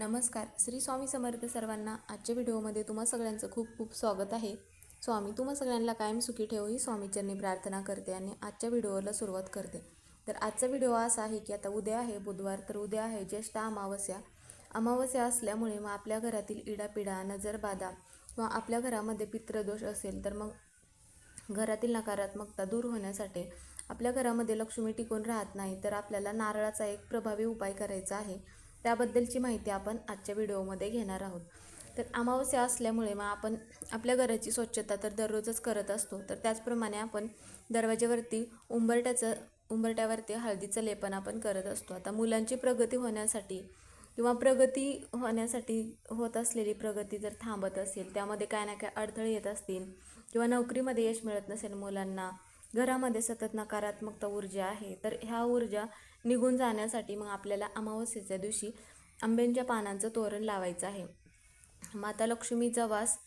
नमस्कार. श्री स्वामी समर्थ सर्वांना आजच्या व्हिडिओमध्ये तुम्हा सगळ्यांचं खूप खूप स्वागत आहे. स्वामी तुम्हा सगळ्यांना कायम सुखी ठेव ही स्वामीचरणी प्रार्थना करते आणि आजच्या व्हिडिओला सुरुवात करते. तर आजचा व्हिडिओ असा आहे की आता उद्या आहे बुधवार तर उद्या आहे ज्येष्ठ अमावस्या. अमावस्या असल्यामुळे मग आपल्या घरातील इडापिडा नजरबाधा किंवा आपल्या घरामध्ये पित्रदोष असेल तर मग घरातील नकारात्मकता दूर होण्यासाठी आपल्या घरामध्ये लक्ष्मी टिकून राहत नाही तर आपल्याला नारळाचा एक प्रभावी उपाय करायचा आहे. त्याबद्दलची माहिती आपण आजच्या व्हिडिओमध्ये घेणार आहोत. तर अमावस्या असल्यामुळे मग आपण आपल्या घराची स्वच्छता तर दररोजच करत असतो. तर त्याचप्रमाणे आपण दरवाज्यावरती उंबरट्याचं उंबरट्यावरती हळदीचं लेपन आपण करत असतो. आता मुलांची प्रगती होण्यासाठी किंवा प्रगती होण्यासाठी होत असलेली प्रगती जर थांबत असेल त्यामध्ये काय ना काय अडथळे येत असतील किंवा नोकरीमध्ये यश मिळत नसेल मुलांना घरामध्ये सतत नकारात्मकता ऊर्जा आहे तर ह्या ऊर्जा निघून जाण्यासाठी मग आपल्याला अमावस्येच्या दिवशी आंब्यांच्या पानांचं तोरण लावायचं आहे. माता लक्ष्मीचा वास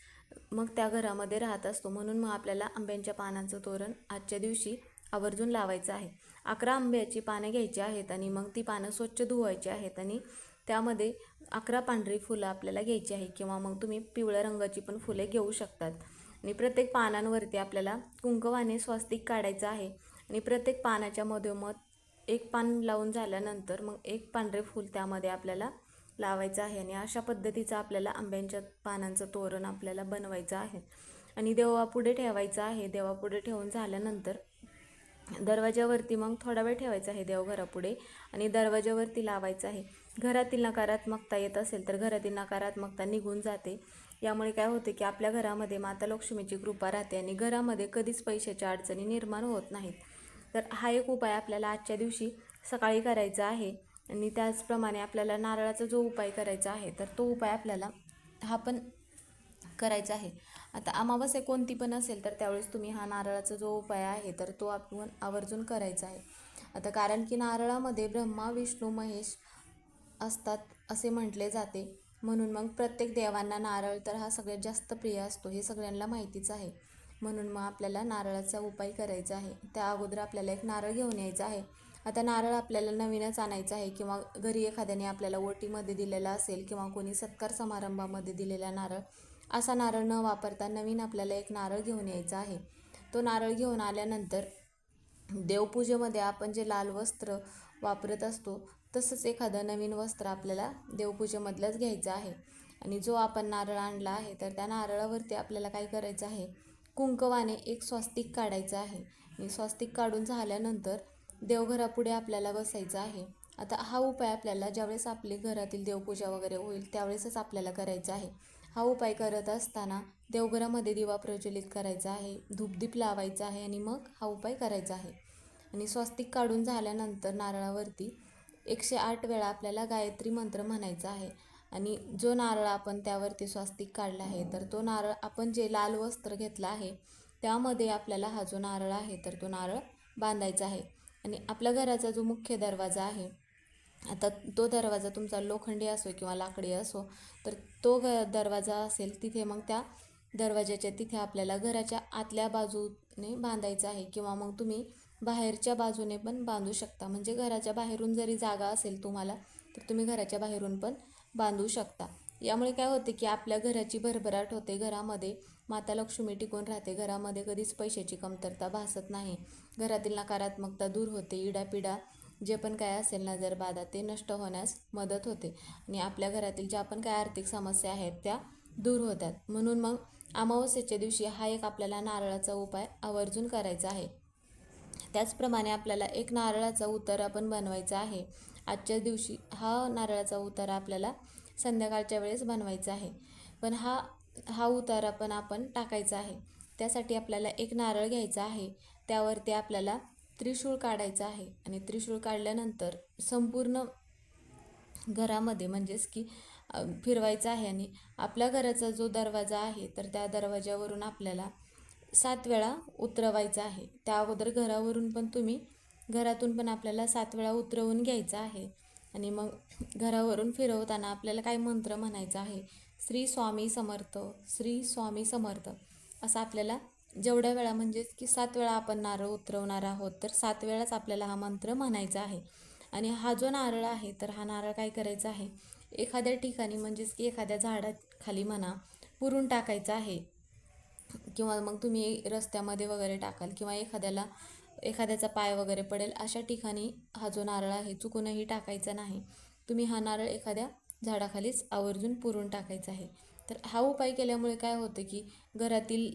मग त्या घरामध्ये राहत असतो म्हणून मग आपल्याला आंब्यांच्या पानांचं तोरण आजच्या दिवशी आवर्जून लावायचं आहे. अकरा आंब्याची पानं घ्यायची आहेत आणि मग ती पानं स्वच्छ धुवायची आहेत आणि त्यामध्ये अकरा पांढरी फुलं आपल्याला घ्यायची आहे किंवा मग तुम्ही पिवळ्या रंगाची पण फुले घेऊ शकतात. आणि प्रत्येक पानांवरती आपल्याला कुंकवाने स्वस्तिक काढायचं आहे. आणि प्रत्येक पानाच्या मधोमध एक पान लावून झाल्यानंतर मग एक पांढरे फूल त्यामध्ये आपल्याला लावायचं आहे. आणि अशा पद्धतीचं आपल्याला आंब्यांच्या पानांचं तोरण आपल्याला बनवायचं आहे. आणि देवापुढे ठेवायचं आहे. देवापुढे ठेवून झाल्यानंतर दरवाजावरती मग थोडा वेळ ठेवायचा आहे देवघरापुढे आणि दरवाज्यावरती लावायचं आहे. घरातील नकारात्मकता येत असेल तर घरातील नकारात्मकता निघून जाते. यामुळे काय होते की आपल्या घरामध्ये माता लक्ष्मीची कृपा राहते आणि घरामध्ये कधीच पैशाच्या अडचणी निर्माण होत नाहीत. तर हा एक उपाय आपल्याला आजच्या दिवशी सकाळी करायचा आहे आणि त्याचप्रमाणे आपल्याला नारळाचा जो उपाय करायचा आहे तर तो उपाय आपल्याला हा पण करायचा आहे. आता अमावस्या कोणती पण असेल तर त्यावेळेस तुम्ही हा नारळाचा जो उपाय आहे तर तो आपण आवर्जून करायचा आहे. आता कारण की नारळामध्ये ब्रह्मा विष्णू महेश असतात असे म्हटले जाते. म्हणून मग प्रत्येक देवांना नारळ तर हा सगळ्यात जास्त प्रिय असतो हे सगळ्यांना माहितीच आहे. म्हणून मग आपल्याला नारळाचा उपाय करायचा आहे. त्या अगोदर आपल्याला एक नारळ घेऊन यायचा आहे. आता नारळ आपल्याला नवीनच आणायचं आहे किंवा घरी एखाद्याने आपल्याला ओटीमध्ये दिलेला असेल किंवा कोणी सत्कार समारंभामध्ये दिलेला नारळ असा नारळ न वापरता नवीन आपल्याला एक नारळ घेऊन यायचा आहे. तो नारळ घेऊन आल्यानंतर देवपूजेमध्ये आपण जे लाल वस्त्र वापरत असतो तसंच एखादं नवीन वस्त्र आपल्याला देवपूजेमधलंच घ्यायचं आहे. आणि जो आपण नारळ आणला आहे तर त्या नारळावरती आपल्याला काय करायचं आहे? कुंकवाने एक स्वस्तिक काढायचं आहे. आणि स्वस्तिक काढून झाल्यानंतर देवघरापुढे आपल्याला बसायचं आहे. आता हा उपाय आपल्याला ज्यावेळेस आपली घरातील देवपूजा वगैरे होईल त्यावेळेसच आपल्याला करायचा आहे. हा उपाय करत असताना देवघरामध्ये दिवा प्रज्वलित करायचा आहे धूपदीप लावायचा आहे आणि मग हा उपाय करायचा आहे. आणि स्वस्तिक काढून झाल्यानंतर नारळावरती एकशे आठ वेळा आपल्याला गायत्री मंत्र म्हणायचा आहे. आणि जो नारळ आपण त्यावरती स्वास्तिक काढला आहे तर तो नारळ आपण जे लाल वस्त्र घेतलं आहे त्यामध्ये आपल्याला हा जो नारळ आहे तर तो नारळ बांधायचा आहे. आणि आपल्या घराचा जो मुख्य दरवाजा आहे आता तो दरवाजा तुमचा लोखंडी असो किंवा लाकडी असो तर तो ग दरवाजा असेल तिथे मग त्या दरवाजाच्या तिथे आपल्याला घराच्या आतल्या बाजूने बांधायचं आहे. किंवा मग तुम्ही बाहेरच्या बाजूने पण बांधू शकता. म्हणजे घराच्या बाहेरून जरी जागा असेल तुम्हाला तर तुम्ही घराच्या बाहेरून पण बांधू शकता. यामुळे काय होते की आपल्या घराची भरभराट होते. घरामध्ये माता लक्ष्मी टिकून राहते. घरामध्ये कधीच पैशाची कमतरता भासत नाही. घरातील नकारात्मकता दूर होते. इडापिडा जे पण काय असेल नजरबाधा ते नष्ट होण्यास मदत होते. आणि आपल्या घरातील ज्या पण काय आर्थिक समस्या आहेत त्या दूर होतात. म्हणून मग अमावस्येच्या दिवशी हा एक आपल्याला नारळाचा उपाय आवर्जून करायचा आहे. त्याचप्रमाणे आपल्याला एक नारळाचा उतारा पण बनवायचा आहे. आजच्या दिवशी हा नारळाचा उतारा आपल्याला संध्याकाळच्या वेळेस बनवायचा आहे. पण हा हा उतारा पण आपण टाकायचा आहे. त्यासाठी आपल्याला एक नारळ घ्यायचा आहे. त्यावरती आपल्याला त्रिशूळ काढायचं आहे. आणि त्रिशूळ काढल्यानंतर संपूर्ण घरामध्ये म्हणजेच की फिरवायचं आहे. आणि आपल्या घराचा जो दरवाजा आहे तर त्या दरवाजावरून आपल्याला सात वेळा उतरवायचं आहे. त्या अगोदर घरावरून पण तुम्ही घरातून पण आपल्याला सात वेळा उतरवून घ्यायचं आहे. आणि मग घरावरून फिरवताना आपल्याला काय मंत्र म्हणायचा आहे. श्री स्वामी समर्थ श्री स्वामी समर्थ. असं आपल्याला जेवढ्या वेळा म्हणजेच की सात वेळा आपण नारळ उतरवणार आहोत तर सात वेळाच आपल्याला हा मंत्र म्हणायचा आहे. आणि हा जो नारळ आहे तर हा नारळ काय करायचा आहे? एखाद्या ठिकाणी म्हणजेच की एखाद्या झाडाखाली म्हणा पुरून टाकायचं आहे. किंवा मग तुम्ही रस्त्यामध्ये वगैरे टाकाल किंवा एखाद्याला एखाद्याचा पाय वगैरे पडेल अशा ठिकाणी हा जो नारळ आहे चुकूनही टाकायचा नाही. तुम्ही हा नारळ एखाद्या झाडाखालीच आवर्जून पुरून टाकायचा आहे. तर हा उपाय केल्यामुळे काय होतं की घरातील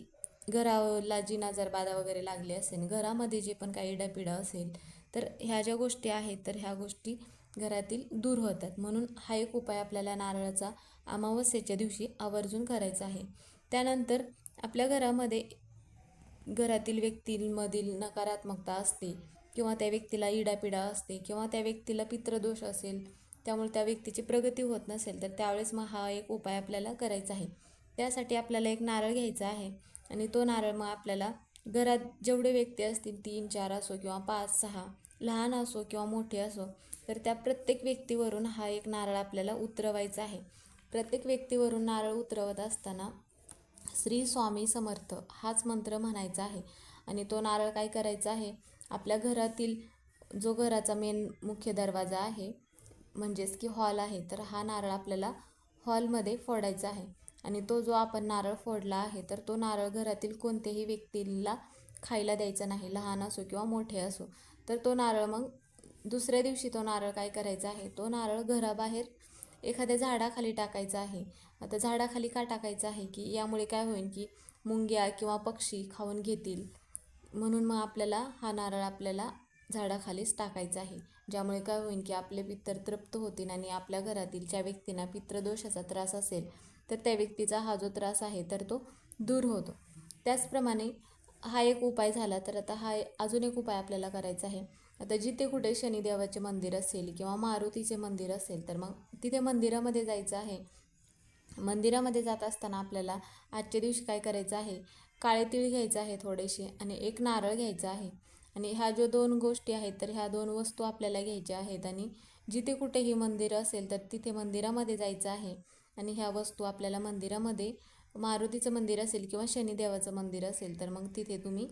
घराला जी नजरबाधा वगैरे लागली असेल घरामध्ये जे पण काही इडापिडा असेल तर ह्या ज्या गोष्टी आहेत तर ह्या गोष्टी घरातील दूर होतात. म्हणून हा एक उपाय आपल्याला नारळाचा अमावस्येच्या दिवशी आवर्जून करायचा आहे. त्यानंतर आपल्या घरामध्ये घरातील व्यक्तींमधील नकारात्मकता असते किंवा त्या व्यक्तीला इडापिडा असते किंवा त्या व्यक्तीला पित्रदोष असेल त्यामुळे त्या व्यक्तीची प्रगती होत नसेल तर त्यावेळेस मग हा एक उपाय आपल्याला करायचा आहे. त्यासाठी आपल्याला एक नारळ घ्यायचा आहे आणि तो नारळ मग आपल्याला घरात जेवढे व्यक्ती असतील तीन चार असो किंवा पाच सहा लहान असो किंवा मोठे असो तर त्या प्रत्येक व्यक्तीवरून हा एक नारळ आपल्याला उतरवायचा आहे. प्रत्येक व्यक्तीवरून नारळ उतरवत असताना श्री स्वामी समर्थ हाच मंत्र म्हणायचा आहे. आणि तो नारळ काय करायचा आहे? आपल्या घरातील जो घराचा मेन मुख्य दरवाजा आहे म्हणजेच की हॉल आहे तर हा नारळ आपल्याला हॉलमध्ये फोडायचा आहे. आणि तो जो आपण नारळ फोडला आहे तर तो नारळ घरातील कोणत्याही व्यक्तीला खायला द्यायचा नाही लहान असो किंवा मोठे असो. तर तो नारळ मग दुसऱ्या दिवशी तो नारळ काय करायचा आहे? तो नारळ घराबाहेर एखाद्या झाडाखाली टाकायचं आहे. आता झाडाखाली का टाकायचं आहे की यामुळे काय होईल की मुंग्या किंवा पक्षी खाऊन घेतील. म्हणून मग आपल्याला हा नारळ आपल्याला झाडाखालीच टाकायचा आहे. ज्यामुळे काय होईल की आपले पित्तर तृप्त होतील आणि आपल्या घरातील ज्या व्यक्तींना पित्रदोषाचा त्रास असेल तर त्या व्यक्तीचा हा जो त्रास आहे तर तो दूर होतो. त्याचप्रमाणे हा एक उपाय झाला तर आता हा अजून एक उपाय आपल्याला करायचा आहे. आता जिथे कुठे शनिदेवाचे मंदिर असेल किंवा मारुतीचे मंदिर असेल तर मग तिथे मंदिरामध्ये जायचं आहे. मंदिरामध्ये जात असताना आपल्याला आजच्या दिवशी काय करायचं आहे? काळे तीळ घ्यायचं आहे थोडेसे आणि एक नारळ घ्यायचा आहे. आणि ह्या जो दोन गोष्टी आहेत तर ह्या दोन वस्तू आपल्याला घ्यायच्या आहेत. आणि जिथे कुठेही मंदिर असेल तर तिथे मंदिरामध्ये जायचं आहे. आणि ह्या वस्तू आपल्याला मंदिरामध्ये मारुतीचं मंदिर असेल किंवा शनिदेवाचं मंदिर असेल तर मग तिथे तुम्ही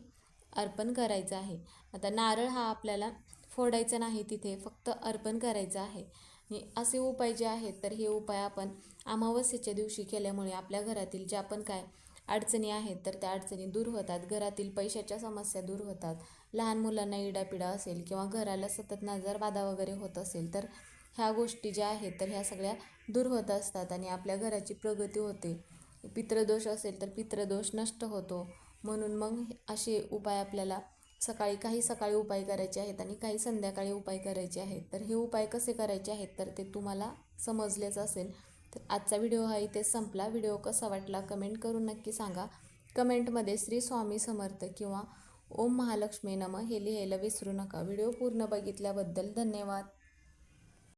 अर्पण करायचं आहे. आता नारळ हा आपल्याला फोडायचा नाही तिथे फक्त अर्पण करायचं आहे. आणि असे उपाय जे आहेत तर हे उपाय आपण अमावस्येच्या दिवशी केल्यामुळे आपल्या घरातील ज्या पण काय अडचणी आहेत तर त्या अडचणी दूर होतात. घरातील पैशाच्या समस्या दूर होतात. लहान मुलांना इडापिडा असेल किंवा घराला सतत नजरबाधा वगैरे होत असेल तर ह्या गोष्टी ज्या आहेत तर ह्या सगळ्या दूर होत असतात आणि आपल्या घराची प्रगती होते. पितृदोष असेल तर पितृदोष नष्ट होतो. म्हणून मग असे उपाय आपल्याला सकाळी काही सकाळी उपाय करायचे आहेत आणि काही संध्याकाळी उपाय करायचे आहेत. तर हे उपाय कसे करायचे आहेत? तर ते तुम्हाला समजलेच असेल. तर आजचा व्हिडिओ हा इथेच संपला. व्हिडिओ कसा वाटला कमेंट करून नक्की सांगा. कमेंटमध्ये श्री स्वामी समर्थ किंवा ओम महालक्ष्मी नम हे लिहायला विसरू नका. व्हिडिओ पूर्ण बघितल्याबद्दल धन्यवाद.